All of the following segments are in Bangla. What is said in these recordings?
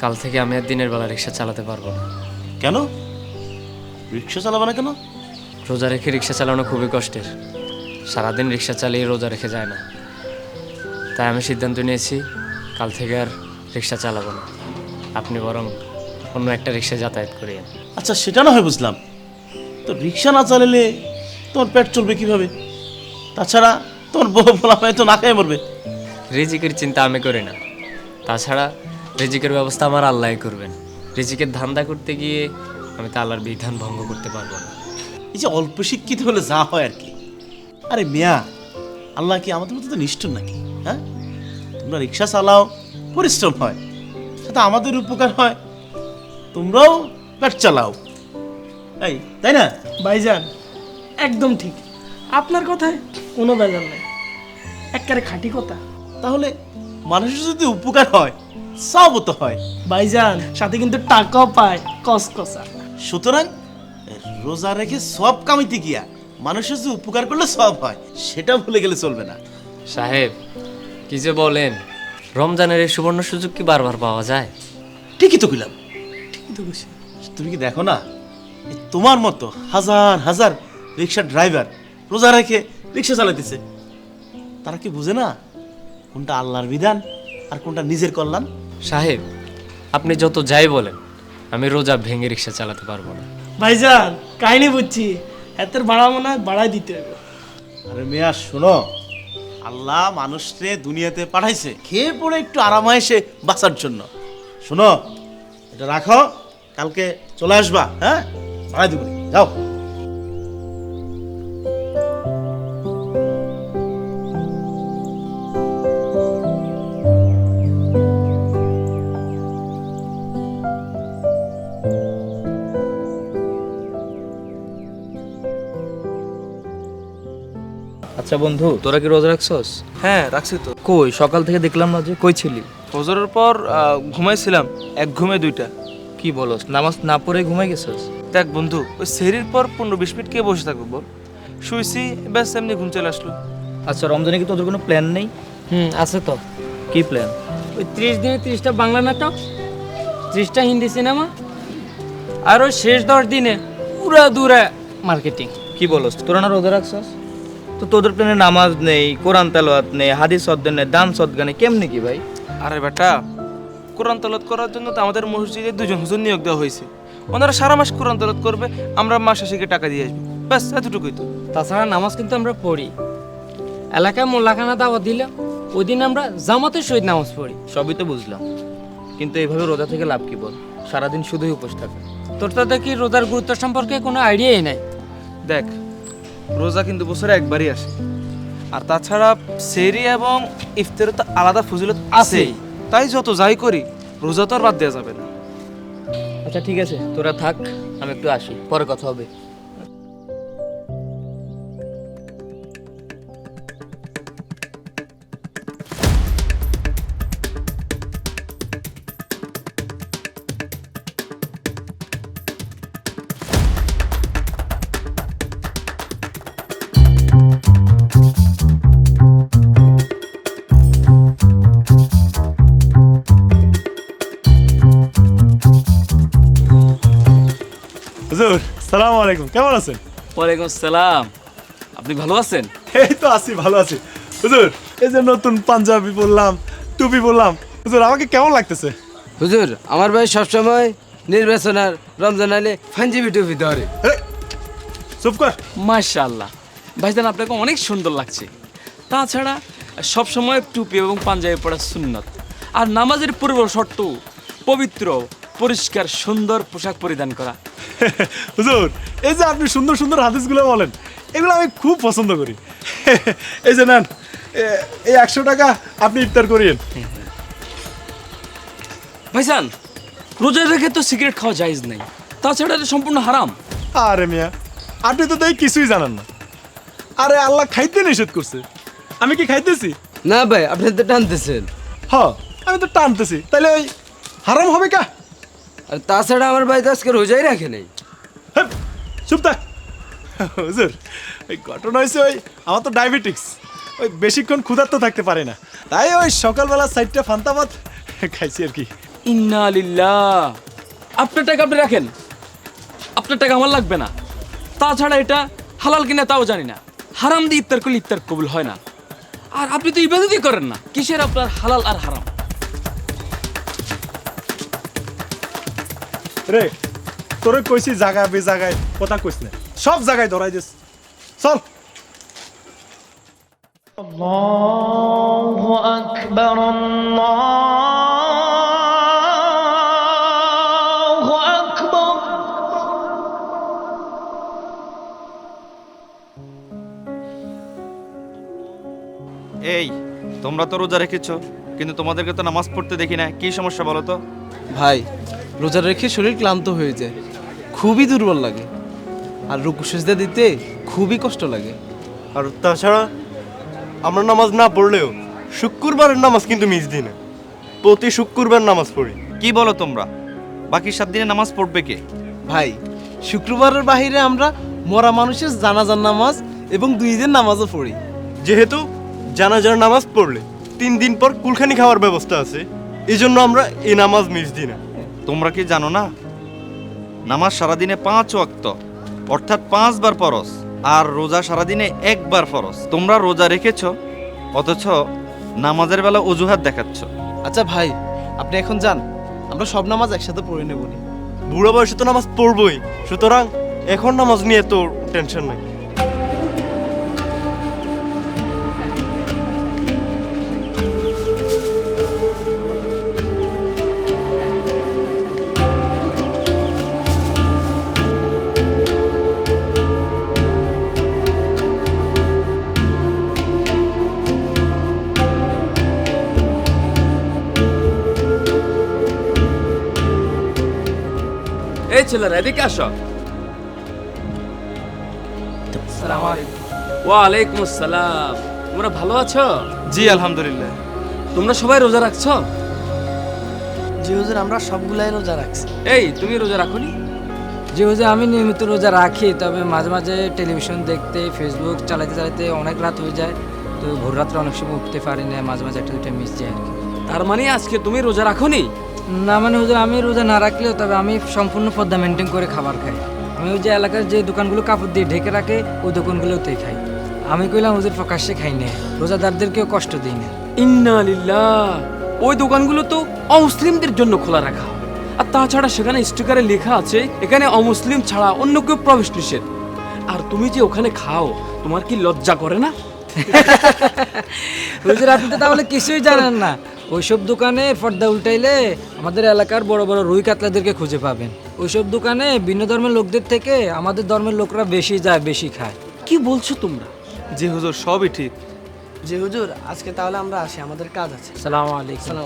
কাল থেকে আমি আর দিনের বেলা রিক্সা চালাতে পারব না। কেন? রিক্সা চালাবে না কেন? রোজা রেখে রিক্সা চালানো খুবই কষ্টের। সারাদিন রিক্সা চালিয়ে রোজা রেখে যায় না। তাই আমি সিদ্ধান্ত নিয়েছি কাল থেকে আর রিক্সা চালাবো না। আপনি বরং অন্য একটা রিক্সায় যাতায়াত করিয়েন। আচ্ছা সেটা না হয় বুঝলাম। তো রিক্সা না চালালে তোমার পেট চলবে কীভাবে? তাছাড়া তোমার বউ বলা হয় তো না খেয়ে মরবে। রিজিকের চিন্তা আমি করি না। তাছাড়া রিজিকের ব্যবস্থা আমার আল্লাহ করবেন। রিজিকের ধান্দা করতে গিয়ে আমি তো আল্লাহর বিধান ভঙ্গ করতে পারব না। এই যে অল্প শিক্ষিত হলে যা হয় আর কি। আরে মিয়া আল্লাহ কি আমাদের মতো তো নিষ্ঠুর নাকি? হ্যাঁ? তোমরা রিক্সা চালাও পরিশ্রম হয় সাথে আমাদের উপকার হয়। তোমরাও পেট চালাও। এই তাই না? ভাইজান একদম ঠিক। আপনার কথায় কোনো বেজার নেই। একবারে খাঁটি কথা। তাহলে মানুষের যদি উপকার হয় সবও তো হয়। ভাইজান সাথে কিন্তু টাকাও পায় কসকসা সুতরাং রোজা রেখে সব কামাইতে গিয়া মানুষের যে উপকার করলে সব হয় সেটা ভুলে গেলে চলবে না। সাহেব কি যে বলেন রমজানের এই সুবর্ণ সুযোগ কি বারবার পাওয়া যায়? ঠিকই তো কইলাম। কিন্তু খুশি তুমি কি দেখো না তোমার মতো হাজার হাজার রিক্সার ড্রাইভার রোজা রেখে রিক্সা চালাইতেছে? তারা কি বুঝে না? কোনটা আল্লাহর বিধান আর কোনটা নিজের কল্যাণ? সাহেব আপনি যত যাই বলেন আমি রোজা ভেঙে রিক্সা চালাতে পারব না। ভাইজান কাহিনী বুঝছি। এতের ভাড়া মনে হয় বাড়াই দিতে হবে। আরে মেয়া শোনো। আল্লাহ মানুষকে দুনিয়াতে পাঠাইছে খেয়ে পড়ে একটু আরামায়েসে বাঁচার জন্য। শোনো এটা রাখো কালকে চলে আসবা হ্যাঁ? বাড়াই দেবো। যাও। আচ্ছা বন্ধু তোরা কি রোজা রাখছস? হ্যাঁ রাখছি তো। কই সকাল থেকে দেখলাম না যে কই ছিলি? ফজরের পর আহ, ঘুমাইছিলাম এক ঘুমে দুইটা। কি বলস নামাজ না পড়ে ঘুমাই গেছস? দেখ বন্ধু ওই সেরির পর পনেরো বিশ মিনিট কে বসে থাকব বল? শুইছি ব্যাস এমনি ঘুম চলে আসলো। আচ্ছা রমজানে কি তোদের কোনো প্ল্যান নেই? হুম আছে তো। কি প্ল্যান ওই ত্রিশ দিনে ত্রিশটা বাংলা নাটক ত্রিশটা হিন্দি সিনেমা আর ওই শেষ দশ দিনে পুরা দূরে মার্কেটিং কি বলস তোরা না রোজা রাখছস? তো তোদের প্ল্যানে নামাজ নেই কোরআন তেলাওয়াত নেই হাদিস সদ্দা নেই দান সদ্গা নেই কেমনি কি ভাই? আরে বেটা কোরআন তলত করার জন্য তো আমাদের মসজিদে দুজন হুজুর নিয়োগ দেওয়া হয়েছে। ওনারা সারা মাস কোরআন তলত করবে আমরা মাস শেষে টাকা দিয়ে আসব। ব্যাস এতটুকুই তো। তাছাড়া নামাজ কিন্তু আমরা পড়ি। এলাকায় মোল্লাখানা দাওয়া দিলে ওই দিন আমরা জামাতের সহিত নামাজ পড়ি। সবই তো বুঝলাম। কিন্তু এইভাবে রোজা থেকে লাভ কি বল? সারাদিন শুধুই উপোস থাকে। তোর তো কি রোজার গুরুত্ব সম্পর্কে কোনো আইডিয়াই নাই? দেখ রোজা কিন্তু বছরে একবারই আসে। আর তাছাড়া সেরি এবং ইফতারে তো আলাদা ফজিলত আছেই। তাই যত যাই করি, রোজা তো আর বাদ দেওয়া যাবে না। আচ্ছা ঠিক আছে, তোরা থাক, আমি একটু আসি, পরে কথা হবে। হুজুর সালাম আলাইকুম কেমন আছেন? ওয়ালাইকুম আসসালাম। আপনি ভালো আছেন? এই তো আছি ভালো আছি। হুজুর এই যে নতুন পাঞ্জাবি বললাম টুপি বললাম হুজুর আমাকে কেমন লাগতেছে? হুজুর আমার ভাই সবসময় নির্বাচন আর রমজান আলে ফাঞ্জিবি টুপি ধরে। চুপ কর। মাশাআল্লাহ। ভাইজান আপনাকে অনেক সুন্দর লাগছে। তাছাড়া সবসময় টুপি এবং পাঞ্জাবি পরা সুন্নত। আর নামাজের পূর্ব শর্ত পবিত্র। পরিষ্কার সুন্দর পোশাক পরিধান করা। হুজুর এই যে আপনি সুন্দর সুন্দর হাদিসগুলো বলেন এগুলো আমি খুব পছন্দ করি। এই যে নেন এই একশো টাকা আপনি ইফতার করিয়েন। ভাইজান রোজা রেখে তো সিগারেট খাওয়া জায়েজ নেই তাছাড়া এটা সম্পূর্ণ হারাম। আরে মিয়া আপনি তো তাই কিছুই জানেন না। আরে আল্লাহ খাইতে নিষেধ করছে। আমি কি খাইতেছি? না ভাই আপনি তো টানতেছেন। হ আমি তো টানতেছি তাহলে ওই হারাম হবে কা? আর তাছাড়া আমার ভাই তো আজকে রোজাই রাখে নেই। চুপ থাক। হুজুর ওই ঘটনা হয়েছে ওই আমার তো ডায়াবেটিক্স ওই বেশিক্ষণ ক্ষুধার্ত থাকতে পারে না। তাই ওই সকালবেলা সাইডটা ফান্তাবাদ খাইছি আর কি। ইন্না লিল্লাহ। আপনার টাকা আপনি রাখেন। আপনার টাকা আমার লাগবে না। তাছাড়া এটা হালাল কিনা তাও জানি না। হারাম দিয়ে ইফতার করলে ইফতার কবুল হয় না। আর আপনি তো ইবাদতই করেন না। কিসের আপনার হালাল আর হারাম? রে তোরে কইছি জায়গা বে জায়গায় কথা কইস না। সব জায়গায় ধরাই দিস। চল। এই তোমরা তো রোজা রেখেছো কিন্তু তোমাদেরকে তো নামাজ পড়তে দেখি না। কি সমস্যা বলো তো? ভাই রোজা রেখে শরীর ক্লান্ত হয়ে যায়। খুবই দুর্বল লাগে। আর রুকু সেজদা দিতে খুবই কষ্ট লাগে। আর তাছাড়া আমরা নামাজ না পড়লেও শুক্রবারের নামাজ কিন্তু মিস দিই না। প্রতি শুক্রবার নামাজ পড়ি। কি বলো তোমরা? বাকি সাত দিনে নামাজ পড়বে কে? ভাই শুক্রবারের বাইরে আমরা মরা মানুষের জানাজার নামাজ এবং দুই দিন নামাজও পড়ি। যেহেতু জানাজার নামাজ পড়লে তিন দিন পর কুলখানি খাওয়ার ব্যবস্থা আছে এই জন্য আমরা এই নামাজ মিস দিই না। তোমরা কি জানো না? নামাজ সারাদিনে পাঁচ ওয়াক্ত, অর্থাৎ পাঁচবার ফরজ, আর রোজা সারাদিনে একবার ফরস তোমরা রোজা রেখেছ, অথচ নামাজের বেলা অজুহাত দেখাচ্ছ। আচ্ছা ভাই, আপনি এখন যান। আমরা সব নামাজ একসাথে পড়ে নেব। বুড়ো বয়সে তো নামাজ পড়বই। সুতরাং এখন নামাজ নিয়ে তোর টেনশন নাই। ছেলেরা এদিকে আসো। ওয়ালাইকুম আসসালাম। তোমরা ভালো আছো? জি আলহামদুলিল্লাহ। তোমরা সবাই রোজা রাখছো? জি হুজুর আমরা সবগুলাই রোজা রাখছি। এই তুমি রোজা রাখোনি? যে হচ্ছে আমি নিয়মিত রোজা রাখি তবে মাঝে মাঝে টেলিভিশন দেখতে ফেসবুক চালাতে চালাতে অনেক রাত হয়ে যায় তো ভোর রাত্রে অনেক সময় উঠতে পারি না মাঝে মাঝে একটা দুটো মিস যায় আর কি। তার মানে আজকে তুমি রোজা রাখোনি? না মানে হুজুর আমি রোজা না রাখলেও তবে আমি সম্পূর্ণ পদ্মা মেনটেন করে খাবার খাই। আমি ওই যে এলাকার যে দোকানগুলো কাপড় দিয়ে ঢেকে রাখে ওই দোকানগুলোতেই খাই। আমি কইলাম হুজুর প্রকাশ্যে খাই না। রোজাদারদেরকেও কষ্ট দিই না। ইন্না লিল্লাহ। ওই দোকানগুলো তো অমুসলিমদের জন্য খোলা রাখা। আর তাছাড়া সেখানে স্টিকারে লেখা আছে এখানে অমুসলিম ছাড়া অন্য কেউ প্রবেশ নিষেধ। আর তুমি যে ওখানে খাও তোমার কি লজ্জা করে না? হুজুর আপনি তো তাহলে কিছুই জানেন না। ওইসব দোকানে পর্দা উল্টাইলে আমাদের এলাকার বড় বড় রুই কাতলাদেরকে খুঁজে পাবেন। ওইসব দোকানে ভিন্ন ধর্মের লোকদের থেকে আমাদের ধর্মের লোকরা বেশি যায় বেশি খায়। কি বলছো তোমরা? জি হুজুর সবই ঠিক। জি হুজুর আজকে তাহলে আমরা আসি আমাদের কাজ আছে। সালাম আলাইকুম।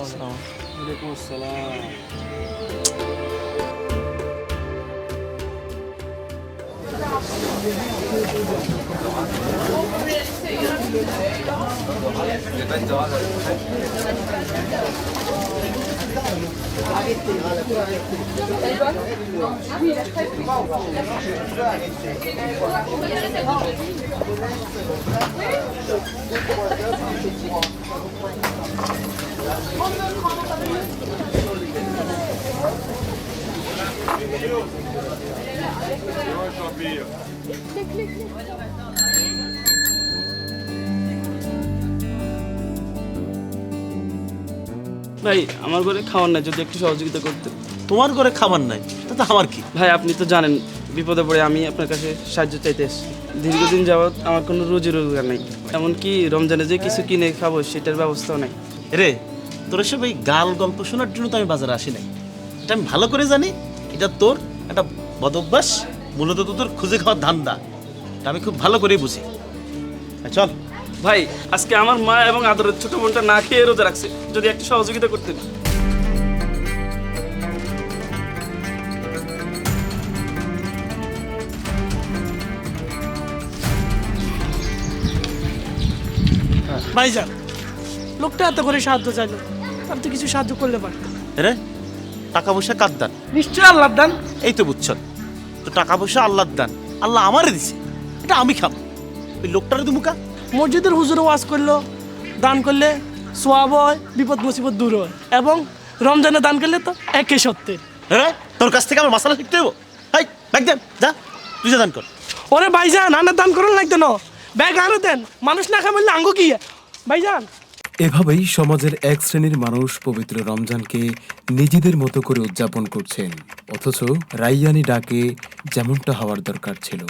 Clic, clic, clic. ভাই আমার ঘরে খাওয়ার নাই যদি একটু সহযোগিতা করতে। তোমার ঘরে খাবার নাই? তাতে আমার কি? ভাই আপনি তো জানেন বিপদে পড়ে আমি আপনার কাছে সাহায্য চাইতে এসেছি। দীর্ঘদিন যাবৎ আমার কোনো রুজি রোজগার নেই। এমনকি রমজানে যে কিছু কিনে খাব সেটার ব্যবস্থাও নেই। রে তোর সব এই গাল গল্প শোনার জন্য তো আমি বাজারে আসি নাই। এটা আমি ভালো করে জানি এটা তোর একটা বদভ্যাস মূলত তো তোর খুঁজে খাওয়ার ধান্দা। এটা আমি খুব ভালো করেই বুঝি। হ্যাঁ, চল। ভাই আজকে আমার মা এবং আদরের ছোট বোনটা না খেয়ে রোজা রাখছে। যদি একটু সহযোগিতা করতেন। ভাইজান লোকটা এত করে সাহায্য চাইলো তার তো কিছু সাহায্য করলে পারে। রে টাকা পয়সা কার দান? নিশ্চয়ই আল্লাহ দান। এই তো বুঝছ তো টাকা পয়সা আল্লাহর দান। আল্লাহ আমারে দিছে এটা আমি খাব। ওই লোকটারে তো মুখা। মসজিদের হুজুরে ওয়াজ করল দান করলে সোয়াব হয় বিপদ মুসিবত দূর হয়। এবং রমজানে দান করলে তো একে সত্যের। হ্যাঁ? তোর কাছ থেকে আমার মশালা শিখতে হব হাই ব্যাগ দেন যা তুই যা দান কর। ওরে ভাইজান আনার দান করুন লাগতো না। ব্যাগ আনো দেন মানুষ না বললে আঙ্গ কি? ভাইজান। এভাবেই সমাজের এক শ্রেণির মানুষ পবিত্র রমজানকে নিজেদের মতো করে উদযাপন করছেন। অথচ রাইয়ানি ডাকে যেমনটা হওয়ার দরকার ছিল।